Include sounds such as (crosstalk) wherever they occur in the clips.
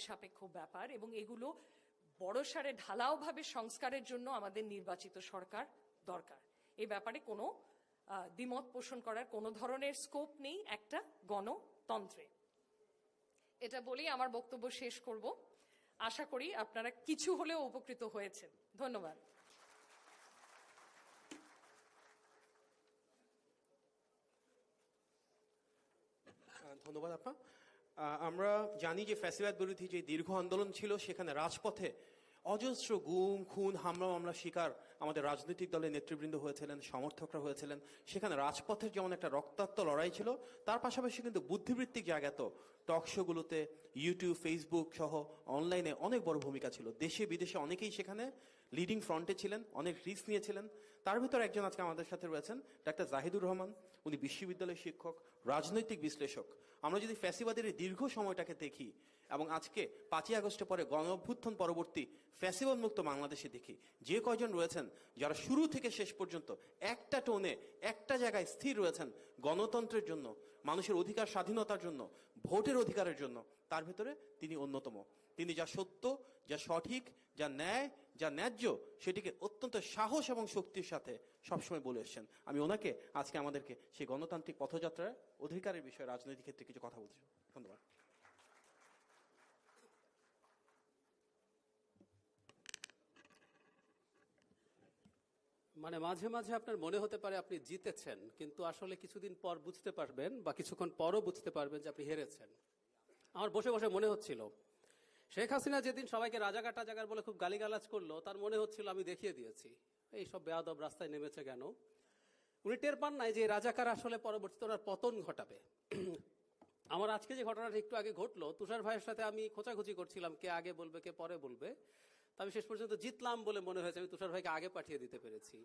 সময় সাপেক্ষ ব্যাপার এবং এগুলো বড়সারে ঢালাওভাবে সংস্কারের জন্য আমাদের নির্বাচিত সরকার দরকার। এ ব্যাপারে কোনো দ্বিমত পোষণ করার কোনো ধরনের স্কোপ নেই একটা গণতন্ত্রে। এটা বলেই আমার বক্তব্য শেষ করব। আশা করি আপনারা কিছু হলেও উপকৃত হয়েছেন। ধন্যবাদ। ধন্যবাদ আপা। আহ, আমরা জানি যে ফ্যাসিবাদ বিরোধী যে দীর্ঘ আন্দোলন ছিল, সেখানে রাজপথে অজস্র গুম, খুন, হামলা মামলা শিকার আমাদের রাজনৈতিক দলের নেতৃবৃন্দ হয়েছিলেন, সমর্থকরা হয়েছিলেন। সেখানে রাজপথের যেমন একটা রক্তাক্ত লড়াই ছিল, তার পাশাপাশি কিন্তু বুদ্ধিবৃত্তিক জায়গা তো টক শোগুলোতে ইউটিউব ফেসবুক সহ অনলাইনে অনেক বড় ভূমিকা ছিল। দেশে বিদেশে অনেকেই সেখানে লিডিং ফ্রন্টে ছিলেন, অনেক রিস্ক নিয়েছিলেন। তার ভিতর একজন আজকে আমাদের সাথে রয়েছেন, ডাক্তার জাহিদুর রহমান। উনি বিশ্ববিদ্যালয়ের শিক্ষক, রাজনৈতিক বিশ্লেষক। আমরা যদি ফ্যাসিবাদের দীর্ঘ সময়টাকে দেখি এবং আজকে পাঁচই আগস্টে পরে গণ অভ্যুত্থান পরবর্তী ফ্যাসিবাদ মুক্ত বাংলাদেশে দেখি, যে কয়জন রয়েছেন যারা শুরু থেকে শেষ পর্যন্ত একটা টোনে, একটা জায়গায় স্থির রয়েছেন গণতন্ত্রের জন্য, মানুষের অধিকার স্বাধীনতার জন্য, ভোটের অধিকারের জন্য, তার ভিতরে তিনি অন্যতম। তিনি যা সত্য, যা সঠিক, যা ন্যায়, যা ন্যায্য, সেটিকে অত্যন্ত সাহস এবং শক্তির সাথে সবসময় বলে এসছেন। আমি ওনাকে, আজকে আমাদেরকে সেই গণতান্ত্রিক পথযাত্রার অধিকারের বিষয়ে, রাজনৈতিক ক্ষেত্রে কিছু কথা চাই। ধন্যবাদ। মানে মাঝে মাঝে আপনার মনে হতে পারে আপনি জিতেছেন, কিন্তু আসলে কিছুদিন পর বুঝতে পারবেন বা কিছুক্ষণ পরও বুঝতে পারবেন যে আপনি হেরেছেন। আমার বসে বসে মনে হচ্ছিল শেখ হাসিনা যেদিন সবাইকে রাজাকার টাজাকার বলে খুব গালিগালাজ করল, তার মনে হচ্ছিল আমি দেখিয়ে দিয়েছি। এই সব বেয়াদব রাস্তায় নেমেছে কেন? উনি টের পান নাই যে রাজাকার আসলে পরবর্তীতে ওনার পতন ঘটাবে। (clears throat) আমার আজকে যে ঘটনাটা একটু আগে ঘটলো, তুষার ভাইয়ের সাথে আমি খোঁচাখুচি করছিলাম, কে আগে বলবে, কে পরে বলবে। আমি শেষ পর্যন্ত জিতলাম বলে মনে হয়েছে, আমি তুষার ভাইকে আগে পাঠিয়ে দিতে পেরেছি।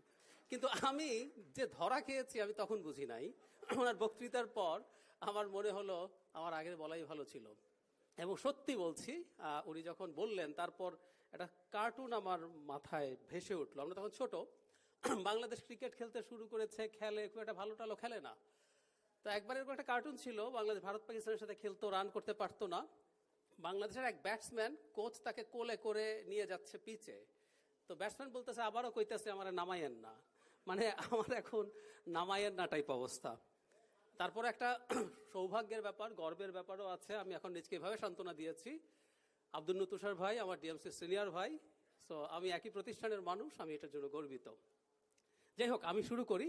কিন্তু আমি যে ধরা খেয়েছি, আমি তখন বুঝি নাই। (clears throat) ওনার বক্তৃতার পর আমার মনে হলো, আমার আগের বলাই ভালো ছিল। এবং সত্যি বলছি উনি যখন বললেন, তারপর একটা কার্টুন আমার মাথায় ভেসে উঠল। আমরা তখন ছোট, বাংলাদেশ ক্রিকেট খেলতে শুরু করেছে, খেলে, খুব একটা ভালো টালো খেলে না। তো একবার এরকম একটা কার্টুন ছিল, বাংলাদেশ, ভারত, পাকিস্তানের সাথে খেলতো, রান করতে পারতো না। বাংলাদেশের এক ব্যাটসম্যান কোচ তাকে কোলে করে নিয়ে যাচ্ছে পিচে। তো ব্যাটসম্যান বলতেছে, আবারও কইতেছে, আমার নামাইয়েন না। মানে আমার এখন নামাইয়েন না টাইপ অবস্থা। তারপর একটা (clears throat) সৌভাগ্যের ব্যাপার, গর্বের ব্যাপারও আছে। আমি এখন নিজকে এভাবে সান্ত্বনা দিয়েছি। আব্দুল তুষার ভাই, আমার ডিএমসি সিনিয়র ভাই। সো আমি একই প্রতিষ্ঠানের মানুষ, আমি এটার জন্য গর্বিত। যাই হোক, আমি শুরু করি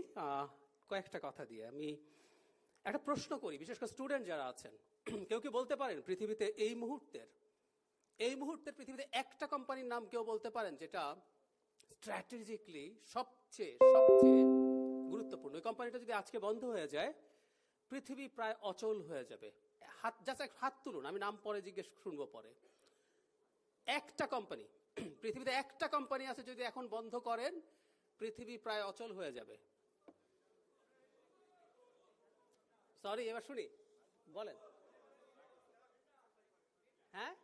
কয়েকটা কথা দিয়ে। আমি একটা প্রশ্ন করি, বিশেষ করে স্টুডেন্ট যারা আছেন। (clears throat) কেউ কি বলতে পারেন পৃথিবীতে এই মুহূর্তের এই মুহূর্তের পৃথিবীতে একটা কোম্পানির নাম কেউ বলতে পারেন যেটা স্ট্র্যাটেজিকলি সবচেয়ে সবচেয়ে গুরুত্বপূর্ণ? ওই কোম্পানিটা যদি আজকে বন্ধ হয়ে যায় পৃথিবী প্রায় অচল হয়ে যাবে। হাত জাস্ট এক হাত তুলুন, আমি নাম পরে জিজ্ঞেস শুনব পরে। একটা কোম্পানি (clears throat) পৃথিবীতে একটা কোম্পানি আছে যদি এখন বন্ধ করেন, পৃথিবী প্রায় অচল হয়ে যাবে। সরি এবার শুনি। বলেন। হ্যাঁ?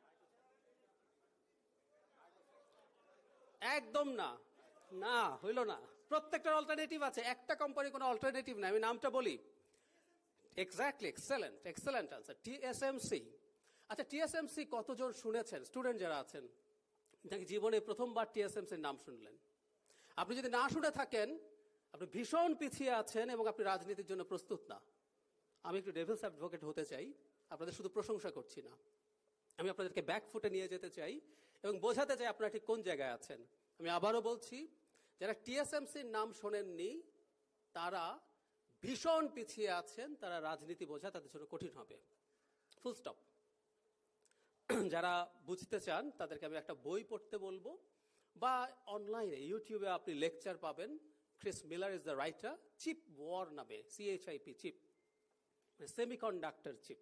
একদম না। না, হইল না। প্রত্যেকটার অল্টারনেটিভ আছে। একটা কোম্পানি কোনো অল্টারনেটিভ নাই। আমি নামটা বলি। Exactly excellent excellent answer TSMC আচ্ছা টিএসএমসি কতজন শুনেছেন? স্টুডেন্ট যারা আছেন, নাকি জীবনে প্রথমবার টিএসএমসির নাম শুনলেন? আপনি যদি না শুনে থাকেন, আপনি ভীষণ পিছিয়ে আছেন এবং আপনি রাজনীতির জন্য প্রস্তুত না। আমি একটু ডেভিলস অ্যাডভোকেট হতে চাই, আপনাদের শুধু প্রশংসা করছি না। আমি আপনাদেরকে ব্যাক ফুটে নিয়ে যেতে চাই এবং বোঝাতে চাই আপনারা ঠিক কোন জায়গায় আছেন। আমি আবারও বলছি, যারা টিএসএমসির নাম শোনেননি, তারা ভীষণ পিছিয়ে আছেন, তারা রাজনীতি বোঝা তাদের জন্য কঠিন হবে। ফুল স্টপ যারা বুঝতে চান, তাদেরকে আমি একটা বই পড়তে বলব, বা অনলাইনে ইউটিউবে আপনি লেকচার পাবেন। Chris Miller is the writer chip war নামে CHIP chip semiconductor chip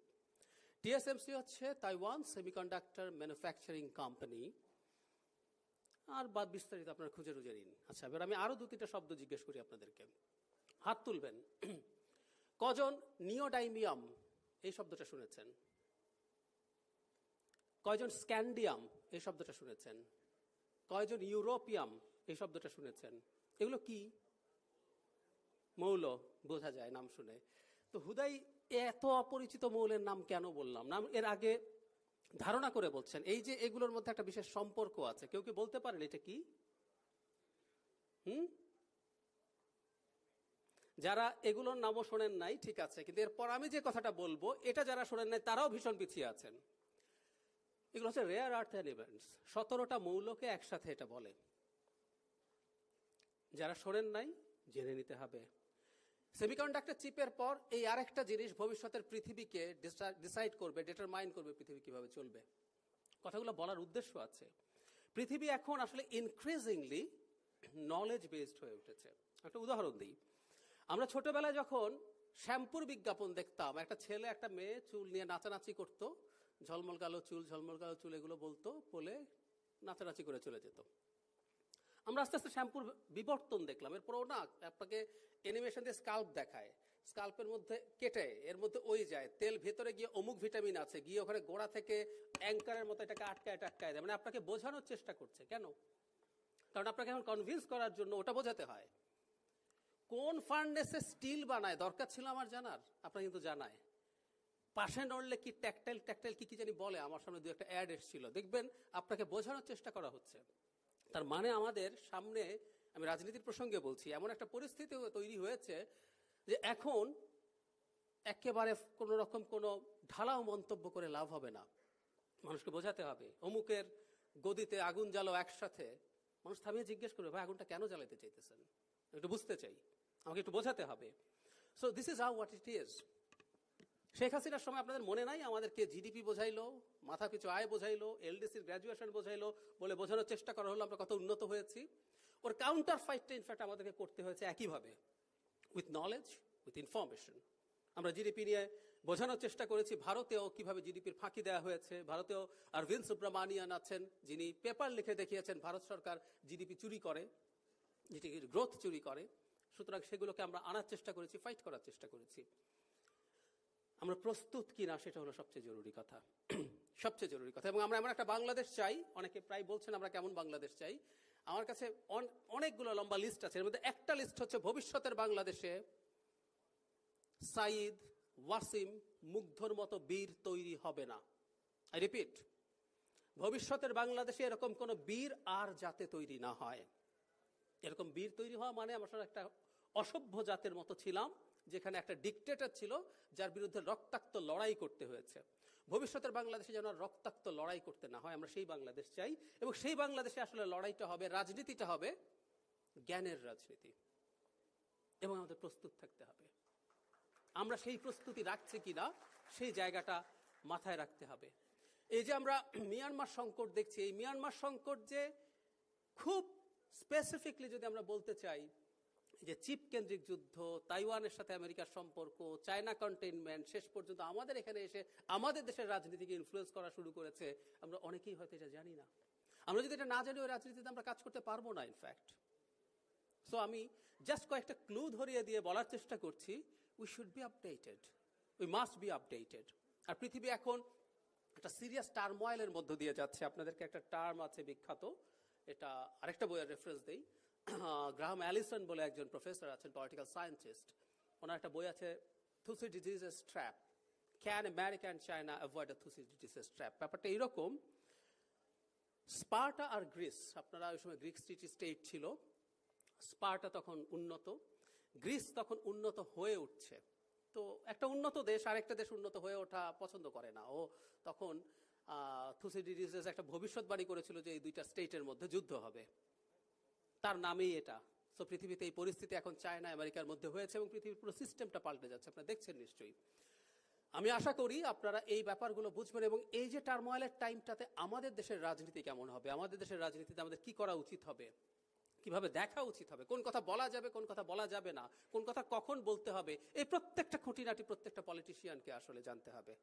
TSMC হচ্ছে তাইওয়ান সেমিকন্ডাক্টর ম্যানুফ্যাকচারিং কোম্পানি আর বা বিস্তারিত আপনারা খুঁজে রুজে নিন। আচ্ছা এবার আমি আরও দু তিনটা শব্দ জিজ্ঞেস করি আপনাদেরকে। হাত তুলবেন। কজন নিওডাইমিয়াম, এই শব্দটা শুনেছেন? কয়জন স্ক্যান্ডিয়াম, এই শব্দটা শুনেছেন? কয়জন ইউরোপিয়াম, এই শব্দটা শুনেছেন? এগুলো কি? মৌল, বোঝা যায় নাম শুনে। তো হুদাই এত অপরিচিত মৌলের নাম কেন বললাম? নাম এর আগে ধারণা করে বলছেন, এই যে এগুলোর মধ্যে একটা বিশেষ সম্পর্ক আছে, কেউ কি বলতে পারেন এটা কি? হুম? যারা এগুলোর নামও শোনেন নাই, ঠিক আছে, কিন্তু এরপর আমি যে কথাটা বলব, এটা যারা শোনেন নাই, তারাও ভীষণ পিছিয়ে আছেন। এগুলো হচ্ছে রেয়ার আর্থ এলিমেন্টস সতেরোটা মৌলকে একসাথে এটা বলে। যারা শোনেন নাই, জেনে নিতে হবে। সেমিকন্ডাক্টর চিপের পর এই আরেকটা জিনিস ভবিষ্যতের পৃথিবীকে ডিসাইড করবে ডিটারমাইন করবে পৃথিবী কীভাবে চলবে। কথাগুলো বলার উদ্দেশ্য আছে। পৃথিবী এখন আসলে ইনক্রিজিংলি নলেজ বেসড হয়ে উঠেছে। একটা উদাহরণ দিই। আমরা ছোটবেলায় যখন শ্যাম্পুর বিজ্ঞাপন দেখতাম, একটা ছেলে, একটা মেয়ে চুল নিয়ে নাচানাচি করতো, ঝলমল কালো চুল, ঝলমল কালো চুল এগুলো বলতো, বলে নাচানাচি করে চলে যেত। আমরা আস্তে আস্তে শ্যাম্পুর বিবর্তন দেখলাম। এরপরও না, আপনাকে অ্যানিমেশন দিয়ে স্কাল্প দেখায়। স্কাল্পের মধ্যে কেটে, এর মধ্যে ওই যায়। তেল ভেতরে গিয়ে অমুক ভিটামিন আছে, গিয়ে ওখানে গোড়া থেকে অ্যাঙ্কারের মতো এটাকে আটকায় আটকায় দেয়। মানে আপনাকে বোঝানোর চেষ্টা করছে। কেন? কারণ আপনাকে এখন কনভিন্স করার জন্য ওটা বোঝাতে হয়। কোন ফার্নেসে স্টিল বানায়? দরকার ছিল আমার জানার, আপনার কিন্তু জানায়। পাশে নড়লে কি ট্যাকটাইল ট্যাকটাইল কি কি জানি বলে, আমার সামনে দু একটা অ্যাড এসেছিল। দেখবেন, আপনাকে বোঝানোর চেষ্টা করা হচ্ছে। তার মানে আমাদের সামনে, আমি রাজনীতির প্রসঙ্গে বলছি, এমন একটা পরিস্থিতি তৈরি হয়েছে যে এখন একেবারে কোনো রকম কোনো ঢালাও মন্তব্য করে লাভ হবে না। মানুষকে বোঝাতে হবে। অমুকের গদিতে আগুন জ্বালো একসাথে। মানুষ থামিয়ে জিজ্ঞেস করবে, ভাই, আগুনটা কেন জ্বালাতে চাইতেছেন? একটু বুঝতে চাই। আমাকে একটু বোঝাতে হবে। So this is how what it is Sheikh হাসিনার সময় আপনাদের মনে নাই? আমাদেরকে জিডিপি বোঝাইলো, মাথা পিছু আয় বোঝাইলো এলডিসির গ্র্যাজুয়েশন বোঝাইলো বলে বোঝানোর চেষ্টা করা হলো, আমরা কত উন্নত হয়েছি। ওর কাউন্টার ফাইটটা ইনফ্যাক্ট আমাদেরকে করতে হয়েছে একইভাবে। উইথ নলেজ উইথ ইনফরমেশন আমরা জিডিপি নিয়ে বোঝানোর চেষ্টা করেছি। ভারতেও কীভাবে জিডিপির ফাঁকি দেওয়া হয়েছে। ভারতেও আরভিন্দ সুব্রমানিয়ান আছেন, যিনি পেপার লিখে দেখিয়েছেন, ভারত সরকার জিডিপি চুরি করে জিডিপির গ্রোথ চুরি করে। সুতরাং সেগুলোকে আমরা আনার চেষ্টা করেছি ফাইট করার চেষ্টা করেছি। আমরা প্রস্তুত কিনা সেটা হলো সবচেয়ে জরুরি কথা। (clears throat) সবচেয়ে জরুরি কথা। এবং আমরা এমন একটা বাংলাদেশ চাই, অনেকে প্রায় বলছেন আমরা কেমন বাংলাদেশ চাই। আমার কাছে অন- অনেকগুলো লম্বা লিস্ট আছে। এর মধ্যে একটা লিস্ট হচ্ছে ভবিষ্যতের বাংলাদেশে সাইদ ওয়াসিম মুগ্ধর মতো বীর তৈরি হবে না। রিপিট ভবিষ্যতের বাংলাদেশে এরকম কোনো বীর আর যাতে তৈরি না হয়। এরকম বীর তৈরি হওয়া মানে আমরা একটা অসভ্য জাতের মতো ছিলাম, যেখানে একটা ডিকটেটর ছিল যার বিরুদ্ধে রক্তাক্ত লড়াই করতে হয়েছে। ভবিষ্যতের বাংলাদেশে যেন রক্তাক্ত লড়াই করতে না হয়, আমরা সেই বাংলাদেশ চাই এবং সেই বাংলাদেশে আসলে লড়াইটা হবে, রাজনীতিটা হবে জ্ঞানের রাজনীতি। এবং আমাদের প্রস্তুত থাকতে হবে। আমরা সেই প্রস্তুতি রাখছি কিনা, সেই জায়গাটা মাথায় রাখতে হবে। এই যে আমরা মিয়ানমার সংকট দেখছি, এই মিয়ানমার সংকট যে খুব স্পেসিফিকলি যদি আমরা বলতে চাই যে চিপ কেন্দ্রিক যুদ্ধ, তাইওয়ানের সাথে আমেরিকার সম্পর্ক, চায়না কন্টেইনমেন্ট শেষ পর্যন্ত আমাদের এখানে এসে আমাদের দেশের রাজনীতিকে ইনফ্লুয়েন্স করা শুরু করেছে, আমরা অনেকেই হয়তো এটা জানি না। আমরা যদি এটা না জানি, ওই রাজনীতিতে আমরা কাজ করতে পারব না ইনফ্যাক্ট সো আমি জাস্ট কয়েকটা ক্লু ধরিয়ে দিয়ে বলার চেষ্টা করছি we should be updated we must be updated আর পৃথিবী এখন একটা সিরিয়াস টার্ময়েলের মধ্য দিয়ে যাচ্ছে। আপনাদেরকে একটা টার্ম আছে বিখ্যাত এটা আরেকটা বইয়ের রেফারেন্স দেই। গ্রাহাম অ্যালিসন বলে একজন প্রফেসর আছেন পলিটিক্যাল সায়েন্টিস্ট ওনার একটা বই আছে Thucydides's trap can America and China avoid Thucydides's trap ব্যাপারটা এইরকম স্পার্টা আর গ্রিস আপনারা ওই সময় গ্রিক সিটি স্টেট ছিল স্পার্টা তখন উন্নত গ্রিস তখন উন্নত হয়ে উঠছে। তো একটা উন্নত দেশ, আরেকটা দেশ উন্নত হয়ে ওঠা পছন্দ করে না। ও তখন থুসিডিডিস একটা ভবিষ্যৎবাণী করেছিল যে এই দুইটা স্টেটের মধ্যে যুদ্ধ হবে। তার নামেই এটা। সো পৃথিবীতে এই পরিস্থিতি এখন চায়না, আমেরিকার মধ্যে হয়েছে এবং পৃথিবীর পুরো সিস্টেমটা পাল্টে যাচ্ছে। আপনারা দেখছেন নিশ্চয়ই। আমি আশা করি আপনারা এই ব্যাপারগুলো বুঝবেন এবং এই যে টার্ময়েলের টাইমটাতে আমাদের দেশের রাজনীতি কেমন হবে, আমাদের দেশের রাজনীতিতে আমাদের কি করা উচিত হবে, কীভাবে দেখা উচিত হবে, কোন কথা বলা যাবে, কোন কথা বলা যাবে না, কোন কথা কখন বলতে হবে, এই প্রত্যেকটা খুঁটিনাটি প্রত্যেকটা পলিটিশিয়ানকে আসলে জানতে হবে।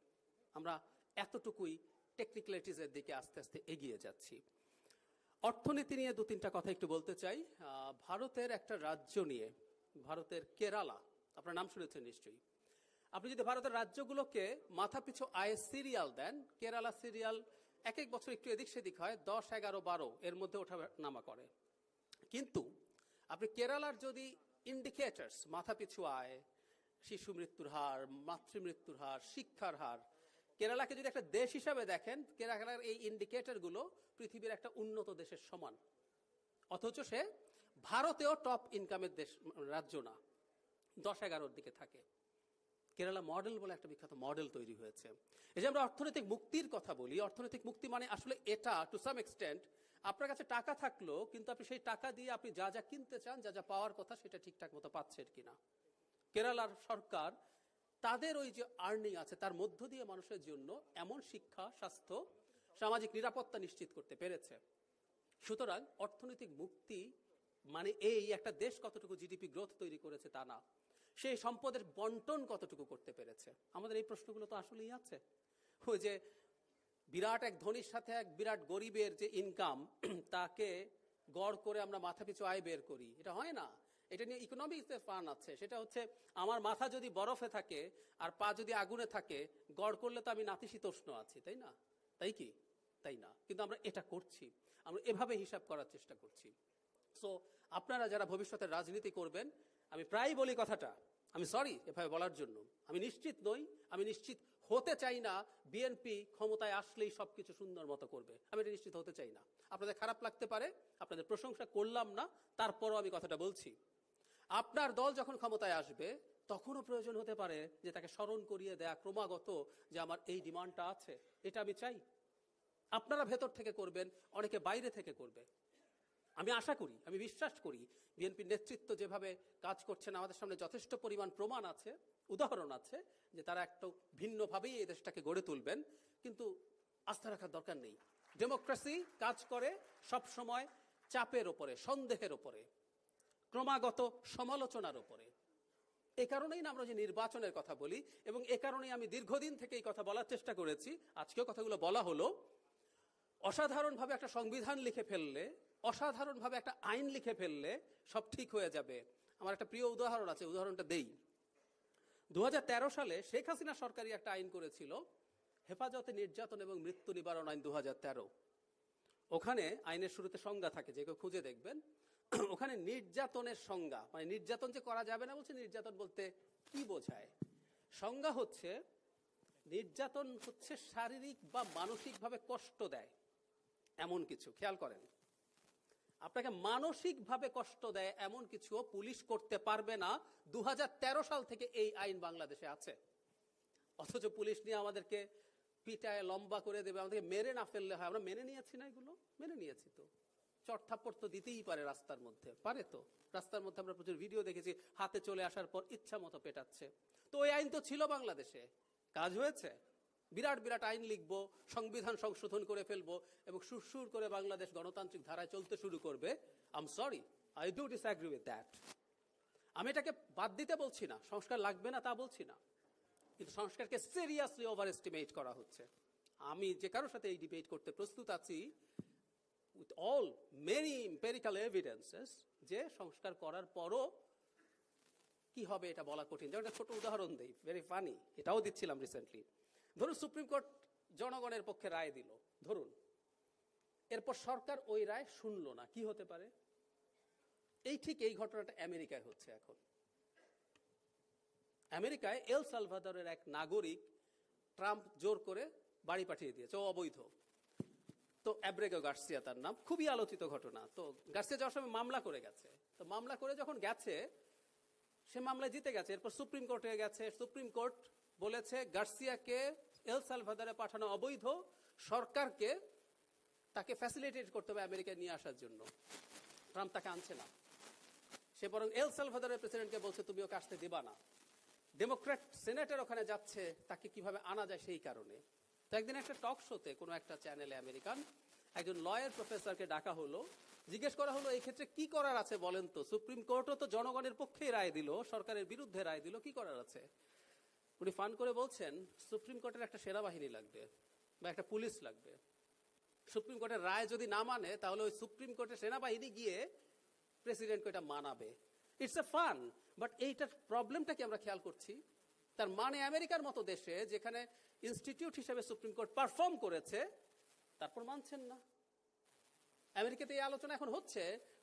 আমরা এতটুকুই টেকনিক্যালিটিসের দিকে আস্তে আস্তে এগিয়ে যাচ্ছি। অর্থনীতি নিয়ে দু তিনটা কথা একটু বলতে চাই। ভারতের একটা রাজ্য নিয়ে, ভারতের কেরালা, আপনার নাম শুনেছেন নিশ্চয়ই। আপনি যদি ভারতের রাজ্যগুলোকে মাথা পিছু আয় সিরিয়াল দেন, কেরালা সিরিয়াল এক এক বছর একটু এদিক সেদিক হয়, দশ, এগারো, বারো, এর মধ্যে ওঠা নামা করে। কিন্তু আপনি কেরালার যদি ইন্ডিকেটার্স মাথা পিছু আয়, শিশু মৃত্যুর হার, মাতৃ মৃত্যুর হার, শিক্ষার হার কেরালাকে যদি একটা দেশ হিসাবে দেখেন, কেরালার এই ইন্ডিকেটরগুলো পৃথিবীর একটা উন্নত দেশের সমান। অথচ সে ভারতেও টপ ইনকামের দেশ, রাজ্য না, দশ এগারোর দিকে থাকে। কেরালা মডেল বলে একটা বিখ্যাত মডেল তৈরি হয়েছে। এই যে আমরা অর্থনৈতিক মুক্তির কথা বলি, অর্থনৈতিক মুক্তি মানে আসলে এটা টু সাম এক্সটেন্ট আপনার কাছে টাকা থাকল, কিন্তু আপনি সেই টাকা দিয়ে আপনি যা যা কিনতে চান, যা যা পাওয়ার কথা, সেটা ঠিকঠাক মতো পাচ্ছেন কিনা। কেরালার সরকার তাদের ওই যে আর্নিং আছে, তার মধ্য দিয়ে মানুষের জন্য এমন শিক্ষা, স্বাস্থ্য, সামাজিক নিরাপত্তা নিশ্চিত করতে পেরেছে। সুতরাং অর্থনৈতিক মুক্তি মানে এই একটা দেশ কতটুকু জিডিপি গ্রোথ তৈরি করেছে তা না। সেই সম্পদের বন্টন কতটুকু করতে পেরেছে? আমাদের এই প্রশ্নগুলো তো আসলেই আছে। ওই যে বিরাট এক ধনীর সাথে এক বিরাট গরিবের যে ইনকাম তাকে গড় করে আমরা মাথা পিছু আয় বের করি। এটা হয় না। এটা নিয়ে ইকোনমিক্স ফান আছে। সেটা হচ্ছে, আমার মাথা যদি বরফে থাকে আর পা যদি আগুনে থাকে, গড় করলে তো আমি নাতিশীতোষ্ণ আছি, তাই না? তাই কি? তাই না। কিন্তু আমরা এটা করছি। আমরা এভাবে হিসাব করার চেষ্টা করছি। সো আপনারা যারা ভবিষ্যতে রাজনীতি করবেন, আমি প্রায় বলি কথাটা। আমি সরি এভাবে বলার জন্য। আমি নিশ্চিত নই, আমি নিশ্চিত হতে চাই না বিএনপি ক্ষমতায় আসলেই সবকিছু সুন্দর মতো করবে। আমি এটা নিশ্চিত হতে চাই না। আপনাদের খারাপ লাগতে পারে, আপনাদের প্রশংসা করলাম না, তারপরও আমি কথাটা বলছি। আপনার দল যখন ক্ষমতায় আসবে, তখনও প্রয়োজন হতে পারে যে তাকে স্মরণ করিয়ে দেয়া ক্রমাগত যে আমার এই ডিমান্ডটা আছে। এটা আমি চাই। আপনারা ভেতর থেকে করবেন, অনেকে বাইরে থেকে করবে। আমি আশা করি, আমি বিশ্বাস করি বিএনপির নেতৃত্ব যেভাবে কাজ করছেন, আমাদের সামনে যথেষ্ট পরিমাণ প্রমাণ আছে, উদাহরণ আছে, যে তারা একটু ভিন্নভাবেই এই দেশটাকে গড়ে তুলবেন। কিন্তু আস্থা রাখার দরকার নেই। ডেমোক্রেসি কাজ করে সব সময় চাপের ওপরে, সন্দেহের ওপরে। ক্রমাগত সমালোচনার ওপরে এ কারণেই না আমরা যে নির্বাচনের কথা বলি এবং এ কারণেই আমি দীর্ঘদিন থেকে এই কথা বলার চেষ্টা করেছি। আজকেও কথাগুলো বলা হলো। অসাধারণভাবে একটা সংবিধান লিখে ফেললে, অসাধারণভাবে একটা আইন লিখে ফেললে সব ঠিক হয়ে যাবে। আমার একটা প্রিয় উদাহরণ আছে, উদাহরণটা দেই। দু হাজার তেরো সালে শেখ হাসিনা সরকারি একটা আইন করেছিল, হেফাজতে নির্যাতন এবং মৃত্যু নিবারণ আইন দু হাজার তেরো। ওখানে আইনের শুরুতে সংজ্ঞা থাকে, যে কেউ খুঁজে দেখবেন (clears throat) ওখানে নির্যাতনের সংজ্ঞা মানে নির্যাতন যে করা যাবে না বলছে, নির্যাতন বলতে কি বোঝায়? সংজ্ঞা হচ্ছে, নির্যাতন হচ্ছে শারীরিক বা মানসিকভাবে কষ্ট দেয়, এমন কিছু, খেয়াল করেন। আপনাকে মানসিকভাবে কষ্ট দেয় এমন কিছু পুলিশ করতে পারবে না দু হাজার তেরো সাল থেকে এই আইন বাংলাদেশে আছে। অথচ পুলিশ নিয়ে আমাদেরকে পিটায়, লম্বা করে দেবে, আমাদেরকে মেরে না ফেললে হয়। আমরা মেনে নিয়েছি না এগুলো? মেনে নিয়েছি তো। চটথাপ্পড় তো দিতেই পারে রাস্তার মধ্যে। পারে তো? রাস্তার মধ্যে আমরা প্রচুর ভিডিও দেখেছি, হাতে চলে আসার পর ইচ্ছা মতো পেটাচ্ছে। তো ওই আইন তো ছিল বাংলাদেশে। কাজ হয়েছে? বিরাট বিরাট আইন লিখব, সংবিধান সংশোধন করে ফেলব এবং সুরসুর করে বাংলাদেশ গণতান্ত্রিক ধারায় চলতে শুরু করবে। আম sorry I do disagree with that আমি এটাকে বাদ দিতে বলছি না, সংস্কার লাগবে না তা বলছি না। কিন্তু সংস্কারকে সিরিয়াসলি ওভার এস্টিমেট করা হচ্ছে। আমি যে কারোর সাথে এই ডিবেট করতে প্রস্তুত আছি with all many empirical evidences যে সংস্কার করার পরও কি হবে এটা বলা কঠিন। যেমন একটা ছোট উদাহরণ দিই ভেরি ফানি এটাও দিচ্ছিলাম রিসেন্টলি ধরুন সুপ্রিম কোর্ট জনগণের পক্ষে রায় দিল। ধরুন, এরপর সরকার ওই রায় শুনল না, কি হতে পারে? এই ঠিক এই ঘটনাটা আমেরিকায় হচ্ছে এখন। আমেরিকায় এল সালভাদরের এক নাগরিক ট্রাম্প জোর করে বাড়ি পাঠিয়ে দিয়েছে ও অবৈধ। তো অ্যাব্রেগো গার্সিয়া তার নাম। খুবই আলোচিত ঘটনা। তো গার্সিয়া যাওয়ার সময় মামলা করে গেছে। তো মামলা করে যখন গেছে, সে মামলায় জিতে গেছে। এরপর সুপ্রিম কোর্টে গেছে। সুপ্রিম কোর্ট বলেছে, গার্সিয়াকে এল সালভাদারে পাঠানো অবৈধ। সরকারকে তাকে ফ্যাসিলিটেট করতে হবে আমেরিকায় নিয়ে আসার জন্য। ট্রাম্প তাকে আনছে না। সে বরং এল সালভাদারের প্রেসিডেন্টকে বলছে, তুমি ওকে আসতে দিবা না। ডেমোক্র্যাট সেনেটের ওখানে যাচ্ছে। তাকে কীভাবে আনা যায় সেই কারণে। তো একদিন একটা টক শোতে কোনো একটা চ্যানেলে আমেরিকান একজন লয়ার প্রফেসরকে ডাকা হলো, জিজ্ঞেস করা হলো, এই ক্ষেত্রে কি করার আছে বলেন তো? সুপ্রিম কোর্টও তো জনগণের পক্ষেই রায় দিল, সরকারের বিরুদ্ধে রায় দিল, কি করার আছে? উনি ফান করে বলছেন, সুপ্রিম কোর্টের একটা সেনাবাহিনী লাগবে বা একটা পুলিশ লাগবে। সুপ্রিম কোর্টের রায় যদি না মানে তাহলে ওই সুপ্রিম কোর্টের সেনাবাহিনী গিয়ে প্রেসিডেন্টকে এটা মানাবে। ইটস এ ফান, বাট এইটার প্রবলেমটা কি আমরা খেয়াল করছি? তার মানে আমেরিকার মতো দেশে যেখানে ইনস্টিটিউট হিসেবে সুপ্রিম কোর্ট পারফর্ম করেছে, তারপর মানছেন না। আমেরিকাতে এই আলোচনা এখন হচ্ছে,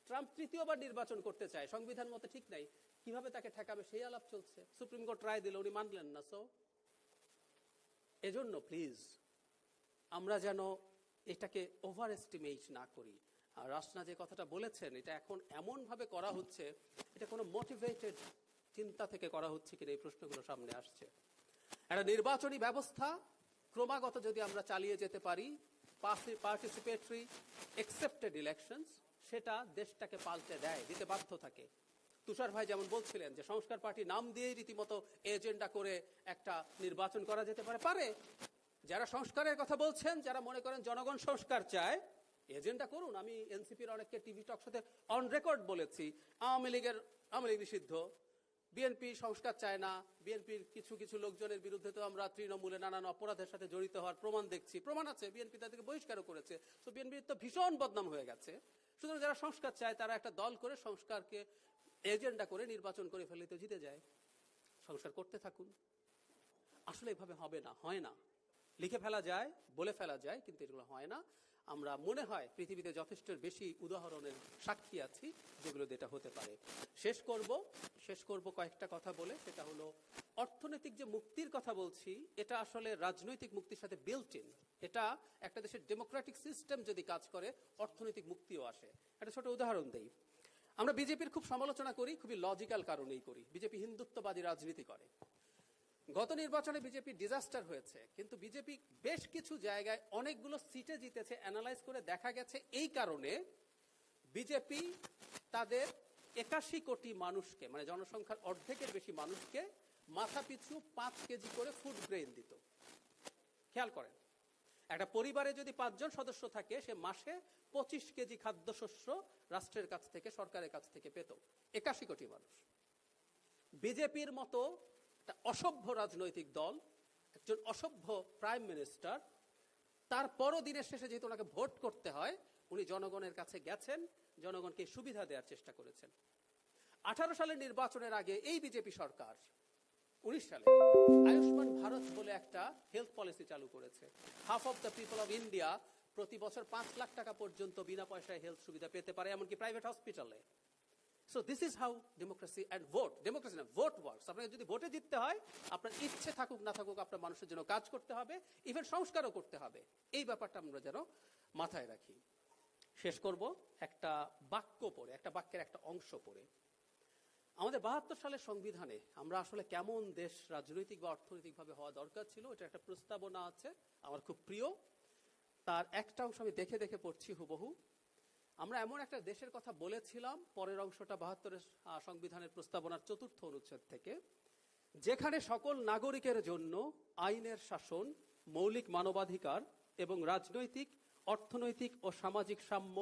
ট্রাম্প তৃতীয়বার নির্বাচন করতে চায়, সংবিধান মতে ঠিক নাই, কীভাবে তাকে ঠেকাবে সেই আলাপ চলছে। সুপ্রিম কোর্ট রায় দিল, উনি মানলেন না সো এজন্য প্লিজ আমরা যেন এটাকে ওভার এস্টিমেট না করি। আর রাসনা যে কথাটা বলেছেন, এটা এখন এমনভাবে করা হচ্ছে, এটা কোনো মোটিভেটেড চিন্তা থেকে করা হচ্ছে কিনা এই প্রশ্নগুলো সামনে আসছে। একটা নির্বাচনী ব্যবস্থা, ক্রমাগত যদি আমরা চালিয়ে যেতে পারি পার্টিসিপেটরি একসেপ্টেড ইলেকশনস সেটা দেশটাকে পাল্টে দেয়, দিতে বাধ্য থাকে। তুষার ভাই যেমন বলছিলেন যে সংস্কার পার্টি নাম দিয়েই রীতিমতো এজেন্ডা করে একটা নির্বাচন করা যেতে পারে। পারে, যারা সংস্কারের কথা বলছেন, যারা মনে করেন জনগণ সংস্কার চায় এজেন্ডা করুন। আমি এনসিপির অনেককে টিভি টক সাথে অন রেকর্ড বলেছি, আওয়ামী লীগের, আওয়ামী লীগ নিষিদ্ধ। বিএনপি সংস্কার চায় না। বিএনপির কিছু কিছু লোকজনের বিরুদ্ধে তো আমরা তৃণমূলে নানান অপরাধের সাথে জড়িত হওয়ার প্রমাণ দেখছি। প্রমাণ আছে বিএনপি তাদেরকে বহিষ্কারও করেছে। তো বিএনপির তো ভীষণ বদনাম হয়ে গেছে। সুতরাং যারা সংস্কার চায়, তারা একটা দল করে সংস্কারকে, এজেন্ডা করে নির্বাচন করে ফেলে তো জিতে যায়। সংস্কার করতে থাকুন। আসলে এভাবে হবে না, হয় না। লিখে ফেলা যায়, বলে ফেলা যায়, কিন্তু এগুলো হয় না। আমরা মনে হয় পৃথিবীতে যথেষ্ট বেশি উদাহরণের সাক্ষী আছি, যেগুলো এটা হতে পারে। শেষ করব। শেষ করব কয়েকটা কথা বলে, সেটা হলো অর্থনৈতিক যে মুক্তির কথা বলছি, এটা আসলে রাজনৈতিক মুক্তির সাথে বিল্ট এটা একটা দেশের ডেমোক্রেটিক সিস্টেম যদি কাজ করে, অর্থনৈতিক মুক্তিও আসে। একটা ছোট উদাহরণ দেই। আমরা বিজেপির খুব সমালোচনা করি, খুবই লজিক্যাল কারণেই করি। বিজেপি হিন্দুত্ববাদী রাজনীতি করে। গত নির্বাচনে বিজেপি ডিজাস্টার হয়েছে, কিন্তু বিজেপি বেশ কিছু জায়গায় অনেকগুলো সিটে জিতেছে অ্যানালাইজ করে দেখা গেছে, এই কারণে বিজেপি তাদের একাশি কোটি মানুষকে মানে জনসংখ্যার অর্ধেকের বেশি মানুষকে মাথা পিছু পাঁচ কেজি করে ফুড গ্রেন দিত। খেয়াল করেন, একটা পরিবারে যদি পাঁচজন সদস্য থাকে, সে মাসে পঁচিশ কেজি খাদ্যশস্য রাষ্ট্রের কাছ থেকে, সরকারের কাছ থেকে পেত। একাশি কোটি মানুষ। বিজেপির মতো একটা অসভ্য রাজনৈতিক দল, একজন অসভ্য প্রাইম মিনিস্টার তার তারপরও দিনের শেষে যেহেতু ওনাকে ভোট করতে হয়, উনি জনগণের কাছে গেছেন জনগণকে সুবিধা দেওয়ার চেষ্টা করেছেন। আঠারো সালের নির্বাচনের আগে এই বিজেপি সরকার, উনিশ সালে আয়ুষ্মান ভারত বলে একটা হেলথ পলিসি চালু করেছে। Half of the people of India প্রতি বছর পাঁচ লাখ টাকা পর্যন্ত বিনা পয়সায় হেলথ সুবিধা পেতে পারে, এমনকি প্রাইভেট হসপিটালে so this is how democracy and vote democracy না ভোট ওয়ার্কস আপনাকে যদি ভোটে জিততে হয়, আপনার ইচ্ছে থাকুক না থাকুক, আপনার মানুষের জন্য কাজ করতে হবে ইভেন সংস্কারও করতে হবে। এই ব্যাপারটা আমরা যেন মাথায় রাখি। শেষ করব একটা বাক্য পড়ে, একটা বাক্যের একটা অংশ পড়ে। আমাদের বাহাত্তর সালের সংবিধানে আমরা আসলে কেমন দেশ রাজনৈতিক বা অর্থনৈতিকভাবে হওয়া দরকার ছিল এটা একটা প্রস্তাবনা আছে, আমার খুব প্রিয়। তার একটা অংশ আমি দেখে দেখে পড়ছি হুবহু। আমরা এমন একটা দেশের কথা বলেছিলাম পরের অংশটা বাহাত্তরের সংবিধানের প্রস্তাবনার চতুর্থ অনুচ্ছেদ থেকে, যেখানে সকল নাগরিকের জন্য আইনের শাসন, মৌলিক মানবাধিকার এবং রাজনৈতিক অর্থনৈতিক ও সামাজিক সাম্য,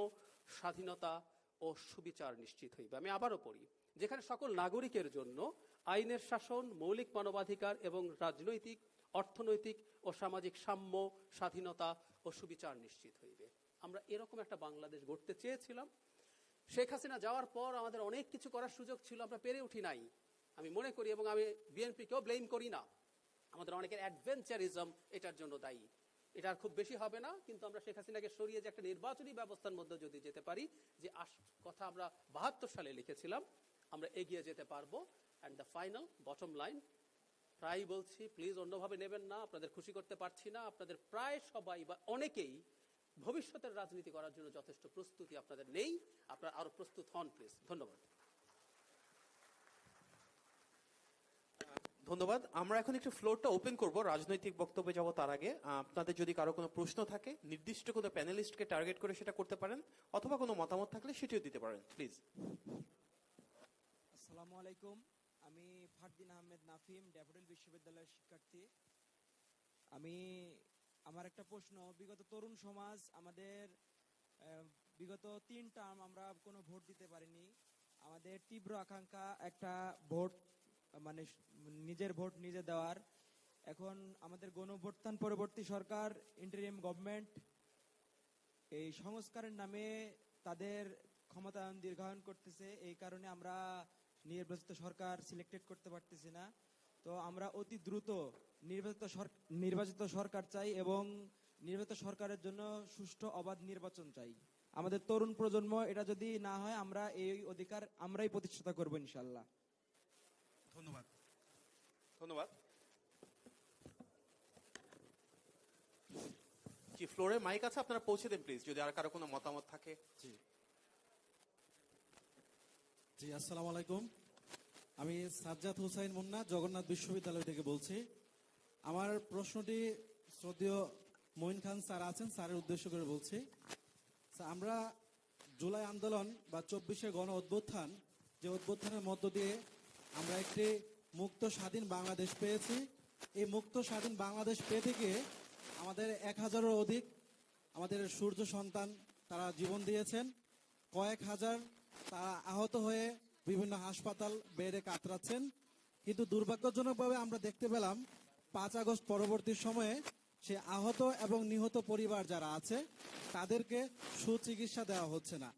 স্বাধীনতা ও সুবিচার নিশ্চিত হইবে। আমি আবারও পড়ি, যেখানে সকল নাগরিকের জন্য আইনের শাসন, মৌলিক মানবাধিকার এবং রাজনৈতিক, অর্থনৈতিক ও সামাজিক সাম্য, স্বাধীনতা ও সুবিচার নিশ্চিত হইবে। আমরা এরকম একটা বাংলাদেশ গড়তে চেয়েছিলাম। শেখ হাসিনা যাওয়ার পর আমাদের অনেক কিছু করার সুযোগ ছিল, আমরা পেরে উঠি নাই। আমি মনে করি এবং আমি বিএনপিকেও ব্লেম করি না। আমাদের অনেকের অ্যাডভেঞ্চারিজম এটার জন্য দায়ী। এটা আর খুব বেশি হবে না, কিন্তু আমরা শেখ হাসিনাকে সরিয়ে যে একটা নির্বাচনী ব্যবস্থার মধ্যে যদি যেতে পারি, যে আস কথা আমরা বাহাত্তর সালে লিখেছিলাম, আমরা এগিয়ে যেতে পারব। And the final bottom line প্রায় বলছি প্লিজ অন্যভাবে নেবেন না, আপনাদের খুশি করতে পারছি না, আপনাদের প্রায় সবাই বা অনেকেই ভবিষ্যতের রাজনীতি করার জন্য যথেষ্ট প্রস্তুতি আপনাদের নেই, আপনারা আরও প্রস্তুত হন প্লিজ ধন্যবাদ। ধন্যবাদ। আমরা এখন একটু ফ্লোরটা ওপেন করব। রাজনৈতিক বক্তব্যে যাব তার আগে। আপনাদের যদি কারও কোনো প্রশ্ন থাকে, নির্দিষ্ট কোনো প্যানেলিস্টকে টার্গেট করে সেটা করতে পারেন, অথবা কোনো মতামত থাকলে সেটিও দিতে পারেন প্লিজ আসসালামু আলাইকুম। আমি ফারদিন আহমেদ নাফিম, ড্যাফোডিল বিশ্ববিদ্যালয়ের শিক্ষার্থী। আমি, আমার একটা প্রশ্ন। বিগত তরুণ সমাজ আমাদের বিগত তিন টার্ম আমরা কোনো ভোট দিতে পারিনি। আমাদের তীব্র আকাঙ্ক্ষা একটা ভোট মানে নিজের ভোট নিজে দেওয়ার। এখন আমাদের গণভোটদান পরবর্তী সরকার ইন্টারিম গভর্নমেন্ট এই সংস্কারের নামে তাদের ক্ষমতায়ন দীর্ঘায়ন করতেছে। এই কারণে আমরা নির্বাচিত সরকার সিলেক্টেড করতে পারতেছি না। তো আমরা অতি দ্রুত নির্বাচিত নির্বাচিত সরকার চাই এবং নির্বাচিত সরকারের জন্য সুষ্ঠু অবাধ নির্বাচন চাই। আমাদের তরুণ প্রজন্ম, এটা যদি না হয় আমরা এই অধিকার আমরাই প্রতিষ্ঠা করব ইনশাল্লাহ ধন্যবাদ। ধন্যবাদ। জি ফ্লোরে মাইক আছে? আপনারা পৌঁছে দেন প্লিজ যদি আর কারও কোনো মতামত থাকে। জি। জি আসসালামু আলাইকুম। আমি সাজ্জাদ হুসাইন মুন্না জগন্নাথ বিশ্ববিদ্যালয় থেকে বলছি। আমার প্রশ্নটি শ্রদ্ধেয় মঈন খান স্যার আছেন স্যারের উদ্দেশ্য করে বলছি। আমরা জুলাই আন্দোলন বা চব্বিশে গণ অভ্যুত্থান যে অভ্যুত্থানের মধ্য দিয়ে আমরা একটি মুক্ত স্বাধীন বাংলাদেশ পেয়েছি। এই মুক্ত স্বাধীন বাংলাদেশ পেয়ে থেকে আমাদের এক হাজারের অধিক আমাদের সূর্য সন্তান তারা জীবন দিয়েছেন। কয়েক হাজার তারা আহত হয়ে বিভিন্ন হাসপাতাল বেডে কাতরাচ্ছেন। কিন্তু দুর্ভাগ্যজনকভাবে আমরা দেখতে পেলাম, পাঁচ আগস্ট পরবর্তী সময়ে সে আহত এবং নিহত পরিবার যারা আছে, তাদেরকে সুচিকিৎসা দেওয়া হচ্ছে না।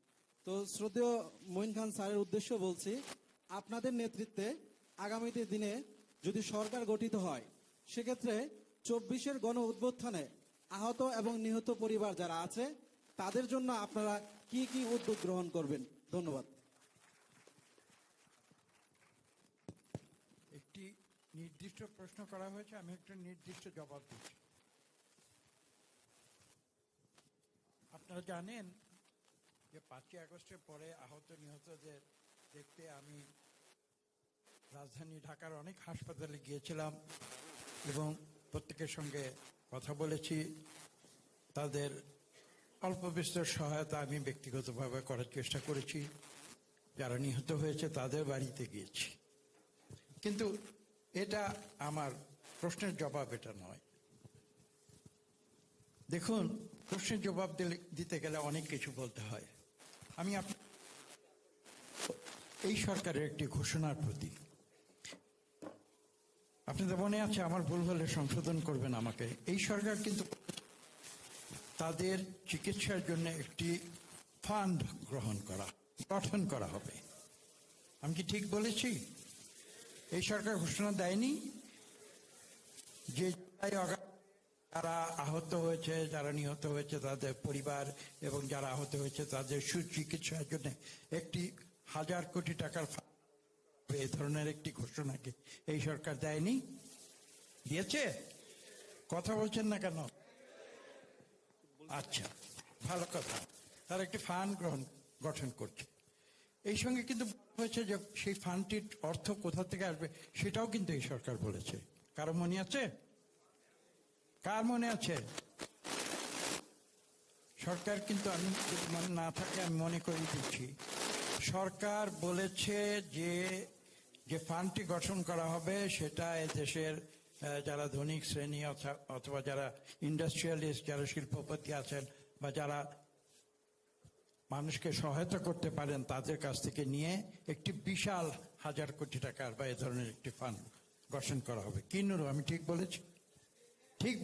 তো শ্রদ্ধেয় মঈন খান স্যারের উদ্দেশ্য বলছি আপনাদের নেতৃত্বে আগামীতে দিনে যদি সরকার গঠিত হয়, সেক্ষেত্রে চব্বিশের গণ উদ্বোধনে আহত এবং নিহত পরিবার যারা আছে, তাদের জন্য আপনারা কি কি উদ্যোগ গ্রহণ করবেন? ধন্যবাদ। একটি নির্দিষ্ট প্রশ্ন করা হয়েছে, আমি একটা নির্দিষ্ট জবাব দিচ্ছি। আপনারা জানেন যে পাঁচই আগস্টের পরে আহত, নিহতদের দেখতে আমি রাজধানী ঢাকার অনেক হাসপাতালে গিয়েছিলাম এবং প্রত্যেকের সঙ্গে কথা বলেছি। তাদের অল্প বিস্তর সহায়তা আমি ব্যক্তিগতভাবে করার চেষ্টা করেছি। যারা নিহত হয়েছে তাদের বাড়িতে গিয়েছি। কিন্তু এটা আমার প্রশ্নের জবাব এটা নয়। দেখুন, প্রশ্নের জবাব দিতে গেলে অনেক কিছু বলতে হয়। আমি আপ- এই সরকারের একটি ঘোষণার প্রতি আপনাদের মনে আছে আমার ভুল হলে সংশোধন করবেন আমাকে। এই সরকার কিন্তু তাদের চিকিৎসার জন্য একটি ফান্ড গ্রহণ করা, গঠন করা হবে। আমি কি ঠিক বলেছি? এই সরকার ঘোষণা দেয়নি যে যারা আহত হয়েছে, যারা নিহত হয়েছে তাদের পরিবার এবং যারা আহত হয়েছে তাদের সুচিকিৎসার জন্য একটি হাজার কোটি টাকার। এই ধরনের একটি ঘোষণাকে এই সরকার দেয়নি। দিয়েছে? কথা বলছেন না কেন? আচ্ছা ভালো কথা। তারা একটি ফান্ড গ্রহণ, গঠন করছে। এই সঙ্গে কিন্তু হয়েছে যে সেই ফান্ডটির অর্থ কোথা থেকে আসবে সেটাও কিন্তু এই সরকার বলেছে। কারও মনে আছে? কার মনে আছে? সরকার কিন্তু আমি মনে না থাকে, আমি মনে করিয়ে দিচ্ছি। সরকার বলেছে যে যে ফান্ডটি গঠন করা হবে, সেটা দেশের যারা ধনিক শ্রেণি অথা- অথবা যারা ইন্ডাস্ট্রিয়ালিস্ট যারা শিল্পপতি আছেন, বা যারা মানুষকে সহায়তা করতে পারেন, তাদের কাছ থেকে নিয়ে একটি বিশাল হাজার কোটি টাকার বা এ ধরনের একটি ফান্ড গঠন করা হবে। কি আমি ঠিক বলেছি? ঠিক